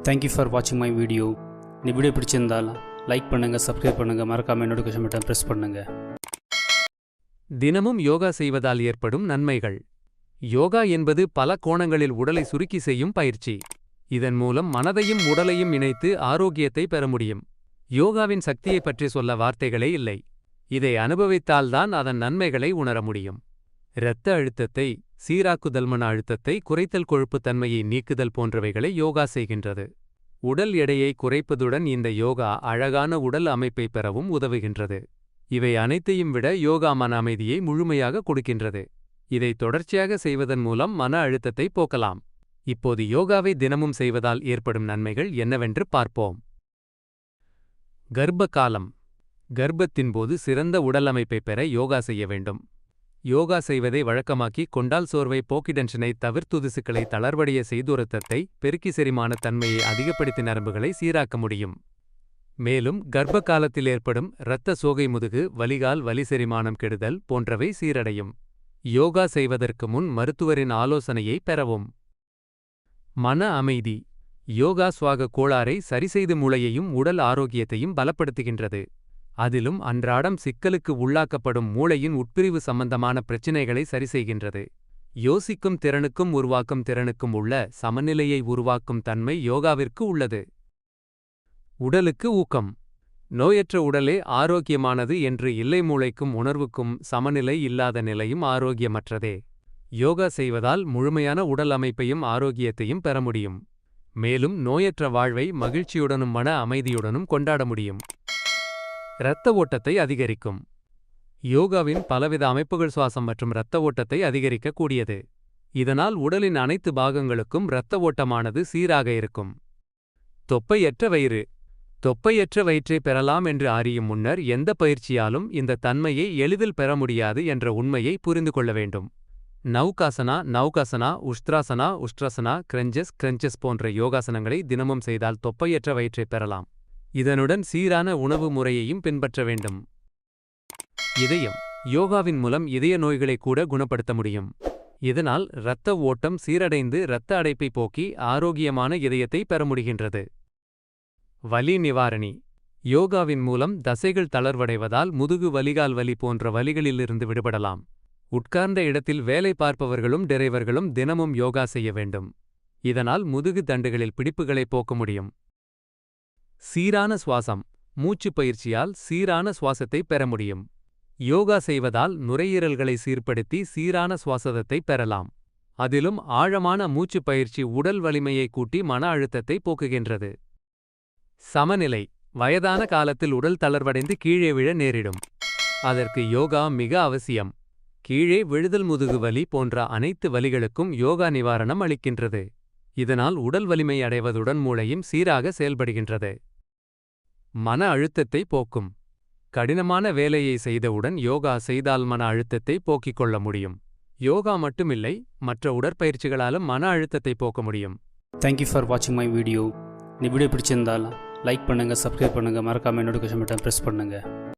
Thank you for வாட்சிங் my video இந்த video பிடிச்சிருந்தால் லைக் பண்ணுங்கள் சப்ஸ்கிரைப் பண்ணுங்கள் மறக்காமல் நோட்டிஃபிகேஷன் பட்டன் ப்ரெஸ் பண்ணுங்கள் தினமும் யோகா செய்வதால் ஏற்படும் நன்மைகள். யோகா என்பது பல கோணங்களில் உடலை சுருக்கி செய்யும் பயிற்சி. இதன் மூலம் மனதையும் உடலையும் இணைத்து ஆரோக்கியத்தை பெற முடியும். யோகாவின் சக்தியைப் பற்றி சொல்ல வார்த்தைகளே இல்லை. இதை அனுபவித்தால்தான் அதன் நன்மைகளை உணர முடியும். இரத்த அழுத்தத்தை சீராக்குதல் மன அழுத்தத்தை குறைத்தல் கொழுப்புத் தன்மையை நீக்குதல் போன்றவைகளை யோகா செய்கின்றது. உடல் எடையை குறைப்பதுடன் இந்த யோகா அழகான உடல் அமைப்பை பெறவும் உதவுகின்றது. இவை அனைத்தையும் விட யோகா மன அமைதியை முழுமையாக கொடுக்கின்றது. இதை தொடர்ச்சியாக செய்வதன் மூலம் மன அழுத்தத்தை போக்கலாம். இப்போது யோகாவை தினமும் செய்வதால் ஏற்படும் நன்மைகள் என்னவென்று பார்ப்போம். கர்ப்ப காலம். கர்ப்பத்தின் போது சிறந்த உடலமைப்பை பெற யோகா செய்ய வேண்டும். யோகா செய்வதை வழக்கமாக்கி கொண்டால் சோர்வை போக்கிடென்ஷனை தவிர்த்துதுசுக்களை தளர்வடைய செய்துரத்தத்தை பெருக்கி செரிமான தன்மையை அதிகப்படுத்தி நரம்புகளை சீராக்க முடியும். மேலும் கர்ப்ப காலத்தில் ஏற்படும் இரத்த சோகை முதுகு வலிகால் வலி செரிமானம் கெடுதல் போன்றவை சீரடையும். யோகா செய்வதற்கு முன் மருத்துவரின் ஆலோசனையை பெறவும். மன அமைதி. யோகா சுவாக கோளாறை சரிசெய்து மூளையையும் உடல் ஆரோக்கியத்தையும் பலப்படுத்துகின்றது. அதிலும் அன்றாடம் சிக்கலுக்கு உள்ளாக்கப்படும் மூளையின் உட்பிரிவு சம்பந்தமான பிரச்சினைகளை சரிசெய்கின்றது. யோசிக்கும் திறனுக்கும் உருவாக்கும் திறனுக்கும் உள்ள சமநிலையை உருவாக்கும் தன்மை யோகாவிற்கு உள்ளது. உடலுக்கு ஊக்கம். நோயற்ற உடலே ஆரோக்கியமானது என்று இல்லை மூளைக்கும் உணர்வுக்கும் சமநிலை இல்லாத நிலையும் ஆரோக்கியமற்றதே. யோகா செய்வதால் முழுமையான உடல் அமைப்பையும் ஆரோக்கியத்தையும் பெற முடியும். மேலும் நோயற்ற வாழ்வை மகிழ்ச்சியுடனும் மன அமைதியுடனும் கொண்டாட முடியும். இரத்த ஓட்டத்தை அதிகரிக்கும். யோகாவின் பலவித அமைப்புகள் சுவாசம் மற்றும் இரத்த ஓட்டத்தை அதிகரிக்கக்கூடியது. இதனால் உடலின் அனைத்து பாகங்களுக்கும் இரத்த ஓட்டமானது சீராக இருக்கும். தொப்பையற்ற வயிறு. தொப்பையற்ற வயிற்றை பெறலாம் என்று அறியும் முன்னர் எந்த பயிற்சியாலும் இந்த தன்மையை எளிதில் பெற முடியாது என்ற உண்மையை புரிந்து கொள்ள வேண்டும். நௌகாசனா நௌகாசனா உஷ்திராசனா உஷ்ட்ராசனா கிரஞ்சஸ் கிரஞ்சஸ் போன்ற யோகாசனங்களை தினமும் செய்தால் தொப்பையற்ற வயிற்றை பெறலாம். இதனுடன் சீரான உணவு முறையையும் பின்பற்ற வேண்டும். இதயம் யோகாவின் மூலம் இதய நோய்களை கூட குணப்படுத்த முடியும். இதனால் இரத்த ஓட்டம் சீரடைந்து இரத்த அடைப்பை போக்கி ஆரோக்கியமான இதயத்தை பெற முடிகின்றது. வலி நிவாரணி யோகாவின் மூலம் தசைகள் தளர்வடைவதால் முதுகு வலிகால் வலி போன்ற வலிகளிலிருந்து விடுபடலாம். உட்கார்ந்த இடத்தில் வேலை பார்ப்பவர்களும் டிரைவர்களும் தினமும் யோகா செய்ய வேண்டும். இதனால் முதுகு தண்டுகளில் பிடிப்புகளை போக்க முடியும். சீரான சுவாசம். மூச்சு பயிற்சியால் சீரான சுவாசத்தை பெற முடியும். யோகா செய்வதால் நுரையீரல்களை சீர்படுத்தி சீரான சுவாசத்தை பெறலாம். அதிலும் ஆழமான மூச்சுப் பயிற்சி உடல் வலிமையை கூட்டி மன அழுத்தத்தை போக்குகின்றது. சமநிலை. வயதான காலத்தில் உடல் தளர்வடைந்து கீழே விழ நேரிடும். அதற்கு யோகா மிக அவசியம். கீழே விழுதல் முதுகு வலி போன்ற அனைத்து வலிகளுக்கும் யோகா நிவாரணம் அளிக்கின்றது. இதனால் உடல் வலிமை அடைவதுடன் மூளையும் சீராக செயல்படுகின்றது. மன அழுத்தத்தை போக்கும். கடினமான வேலையை செய்தவுடன் யோகா செய்தால் மன அழுத்தத்தை போக்கிக் கொள்ள முடியும். யோகா மட்டுமில்லை மற்ற உடற்பயிற்சிகளாலும் மன அழுத்தத்தை போக்க முடியும். தேங்க்யூ ஃபார் வாட்சிங் மை வீடியோ நீ வீடியோ பிடிச்சிருந்தால் லைக் பண்ணுங்கள் சப்ஸ்கிரைப் பண்ணுங்கள் மறக்காமல் நோட்டிஃபிகேஷன் பட்டன் ப்ரெஸ் பண்ணுங்கள்